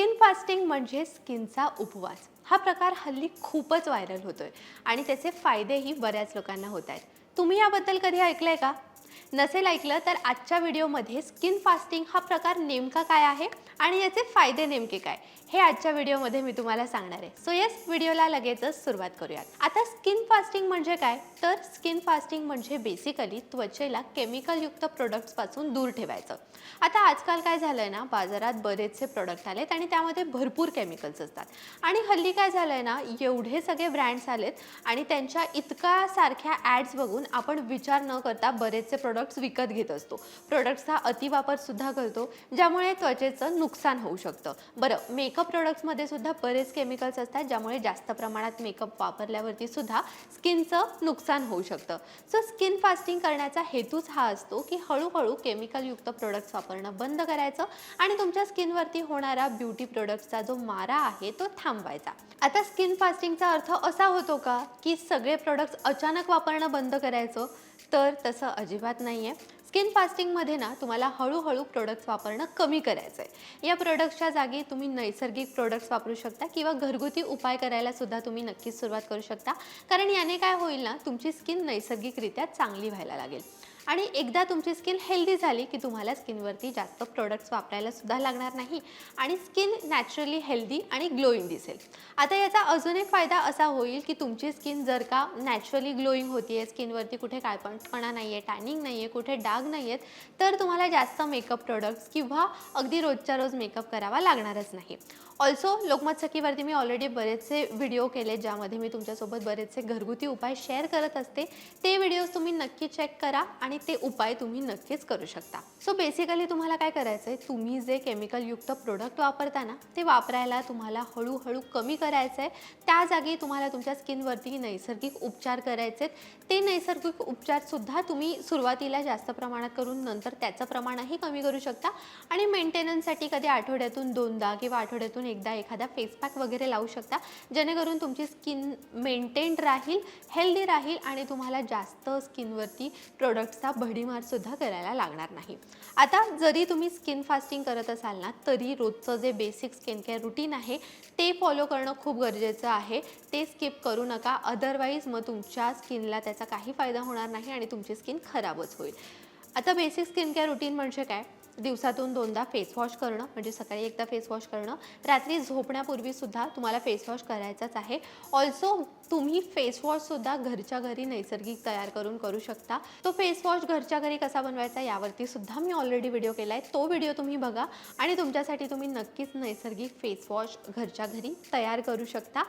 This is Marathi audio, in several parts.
स्किन फास्टिंग म्हणजे स्किनचा उपवास. हा प्रकार हल्ली खूपच व्हायरल होतोय आणि त्याचे फायदेही बऱ्याच लोकांना होत आहेत. तुम्ही याबद्दल कधी ऐकलंय का? नसेल ऐकलं तर आजच्या व्हिडिओमध्ये स्किन फास्टिंग हा प्रकार नेमका काय आहे आणि याचे फायदे नेमके काय? हे आजच्या व्हिडिओमध्ये मी तुम्हाला सांगणार आहे. सो येस व्हिडिओला लगेचच सुरुवात करूयात. आता स्किन फास्टिंग म्हणजे काय? तर स्किन फास्टिंग म्हणजे बेसिकली त्वचेला केमिकलयुक्त प्रोडक्ट्सपासून दूर ठेवायचं. आता आजकाल काय झालंय ना बाजारात बरेचसे प्रोडक्ट आलेत आणि त्यामध्ये भरपूर केमिकल्स असतात. आणि हल्ली काय झालंय ना एवढे सगळे ब्रँड्स आलेत आणि त्यांच्या इतका सारख्या ॲड्स बघून आपण विचार न करता बरेचसे प्रोडक्ट प्रोडक्ट्स विकत घेत असतो. प्रोडक्ट्सचा अतिवापरसुद्धा करतो ज्यामुळे त्वचेचं नुकसान होऊ शकतं. बरं मेकअप प्रोडक्ट्समध्ये सुद्धा बरेच केमिकल्स असतात ज्यामुळे जास्त प्रमाणात मेकअप वापरल्यावरती सुद्धा स्किनचं नुकसान होऊ शकतं. सो स्किन फास्टिंग करण्याचा हेतूच हा असतो की हळूहळू केमिकलयुक्त प्रोडक्ट्स वापरणं बंद करायचं आणि तुमच्या स्किनवरती होणारा ब्युटी प्रोडक्ट्सचा जो मारा आहे तो थांबवायचा. आता स्किन फास्टिंगचा अर्थ असा होतो का की सगळे प्रोडक्ट्स अचानक वापरणं बंद करायचं? तर तसं अजिबात नाही. आहे स्किन फास्टिंगमध्ये ना तुम्हाला हळूहळू प्रोडक्ट्स वापरणं कमी करायचं आहे या प्रोडक्ट्सच्या जागी तुम्ही नैसर्गिक प्रोडक्ट्स वापरू शकता किंवा घरगुती उपाय करायला सुद्धा तुम्ही नक्कीच सुरुवात करू शकता. कारण याने काय होईल ना तुमची स्किन नैसर्गिकरित्या चांगली व्हायला लागेल. आणि एकदा तुमची स्किन हेल्दी झाली की तुम्हाला स्किनवरती जास्त प्रोडक्ट्स वापरायला सुद्धा लागणार नाही आणि स्किन नॅचरली हेल्दी आणि ग्लोईंग दिसेल. आता याचा अजून एक फायदा असा होईल की तुमची स्किन जर का नॅचरली ग्लोईंग होती आहे स्किनवरती कुठे काळपणपणा नाही आहे टॅनिंग नाही आहे कुठे डाग नाही आहेत तर तुम्हाला जास्त मेकअप प्रोडक्ट्स किंवा अगदी रोजच्या रोज मेकअप करावा लागणारच नाही. ऑल्सो लोकमत सखीवरती मी ऑलरेडी बरेचसे व्हिडिओ केले ज्यामध्ये मी तुमच्यासोबत बरेचसे घरगुती उपाय शेअर करत असते. ते व्हिडिओज तुम्ही नक्की चेक करा आणि ते उपाय तुम्ही नक्कीच करू शकता. सो बेसिकली तुम्हाला काय करायचं आहे तुम्ही जे केमिकलयुक्त प्रोडक्ट वापरता ना ते वापरायला तुम्हाला हळूहळू कमी करायचं आहे त्या जागी तुम्हाला तुमच्या स्किनवरती नैसर्गिक उपचार करायचे आहेत ते नैसर्गिक उपचारसुद्धा तुम्ही सुरुवातीला जास्त प्रमाणात करून नंतर त्याचं प्रमाणही कमी करू शकता. आणि मेंटेनन्ससाठी कधी आठवड्यातून दोनदा किंवा आठवड्यातून एकदा एखादा फेस पॅक वगैरे लावू शकता. जेणेकरून तुमची स्किन मेंटेन्ड राहील हेल्दी राहील आणि तुम्हाला जास्त स्किनवरती प्रोडक्ट्सचा भडीमारसुद्धा करायला लागणार नाही. आता जरी तुम्ही स्किन फास्टिंग करत असाल ना तरी रोजचं जे बेसिक स्किन केअर रुटीन आहे ते फॉलो करणं खूप गरजेचं आहे. ते स्किप करू नका. अदरवाईज मग तुमच्या स्किनला त्याचा काही फायदा होणार नाही आणि तुमची स्किन खराबच होईल. आता बेसिक स्किन केअर रुटीन म्हणजे काय? दिवसातून दोनदा फेसवॉश करणं म्हणजे सकाळी एकदा फेसवॉश करणं. रात्री झोपण्यापूर्वीसुद्धा तुम्हाला फेसवॉश करायचाच आहे. ऑल्सो तुम्ही फेसवॉशसुद्धा घरच्या घरी नैसर्गिक तयार करून करू शकता. तो फेसवॉश घरच्या घरी कसा बनवायचा यावरती सुद्धा मी ऑलरेडी व्हिडिओ केला आहे तो व्हिडिओ तुम्ही बघा आणि तुमच्यासाठी तुम्ही नक्कीच नैसर्गिक फेसवॉश घरच्या घरी तयार करू शकता.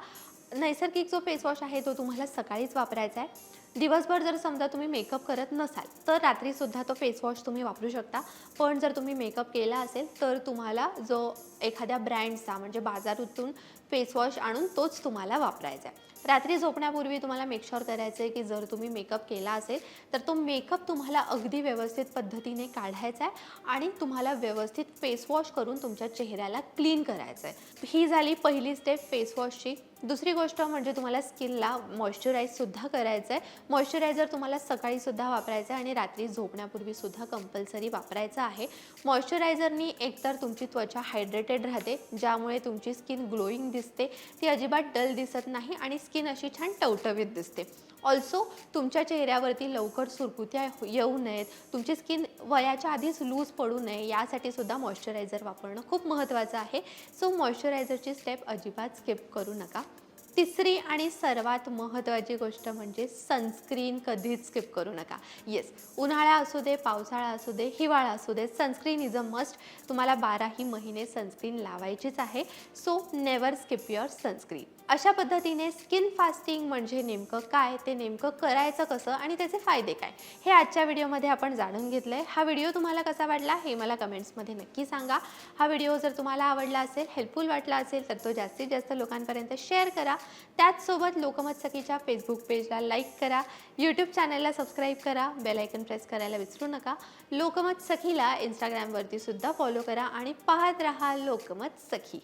नैसर्गिक जो फेसवॉश आहे तो तुम्हाला सकाळीच वापरायचा आहे. दिवसभर जर समजा तुम्ही मेकअप करत नसाल तर रात्रीसुद्धा तो फेसवॉश तुम्ही वापरू शकता. पण जर तुम्ही मेकअप केला असेल तर तुम्हाला जो एखाद्या ब्रँडचा म्हणजे बाजारातून फेसवॉश आणून तोच तुम्हाला वापरायचा आहे. रात्री झोपण्यापूर्वी तुम्हाला मेकश्योर करायचं आहे की जर तुम्ही मेकअप केला असेल तर तो मेकअप तुम्हाला अगदी व्यवस्थित पद्धतीने काढायचा आहे आणि तुम्हाला व्यवस्थित फेसवॉश करून तुमच्या चेहऱ्याला क्लीन करायचं आहे. ही झाली पहिली स्टेप फेसवॉशची दुसरी गोष्ट म्हणजे तुम्हाला स्किनला मॉइश्चराईजसुद्धा करायचं आहे मॉइश्चरायझर तुम्हाला सकाळीसुद्धा वापरायचं आहे आणि रात्री झोपण्यापूर्वीसुद्धा कंपल्सरी वापरायचं आहे. मॉइश्चरायझरनी एकतर तुमची त्वचा हायड्रेटेड राहते ज्यामुळे तुमची स्किन ग्लोईंग दिसते ती अजिबात डल दिसत नाही आणि स्किन अशी छान टवटवीत दिसते. ऑल्सो तुमच्या चेहऱ्यावरती लवकर सुरकुत्या येऊ नयेत तुमची स्किन वयाच्या आधीच लूज पडू नये यासाठी सुद्धा मॉइश्चरायझर वापरणं खूप महत्त्वाचं आहे. सो मॉइश्चरायझरची स्टेप अजिबात स्किप करू नका. तिसरी आणि सर्वात महत्त्वाची गोष्ट म्हणजे सनस्क्रीन कधीच स्किप करू नका. येस उन्हाळा असू दे पावसाळा असू दे हिवाळा असू दे सनस्क्रीन इज अ मस्ट तुम्हाला बाराही महिने सनस्क्रीन लावायचीच आहे. So never skip your sunscreen अशा पद्धतीने स्किन फास्टिंग म्हणजे नेमकं काय ते नेमकं करायचं कसं आणि त्याचे फायदे काय हे आजच्या व्हिडिओमध्ये आपण जाणून घेतलं आहे हा व्हिडिओ तुम्हाला कसा वाटला हे मला कमेंट्समध्ये नक्की सांगा. हा व्हिडिओ जर तुम्हाला आवडला असेल हेल्पफुल वाटला असेल तर तो जास्तीत जास्त लोकांपर्यंत शेअर करा. त्याचसोबत लोकमत सखीच्या फेसबुक पेजला लाईक करा. यूट्यूब चॅनलला सबस्क्राईब करा. बेलायकन प्रेस करायला विसरू नका. लोकमत सखीला इंस्टाग्रामवरती सुद्धा फॉलो करा आणि पाहत रहा लोकमत सखी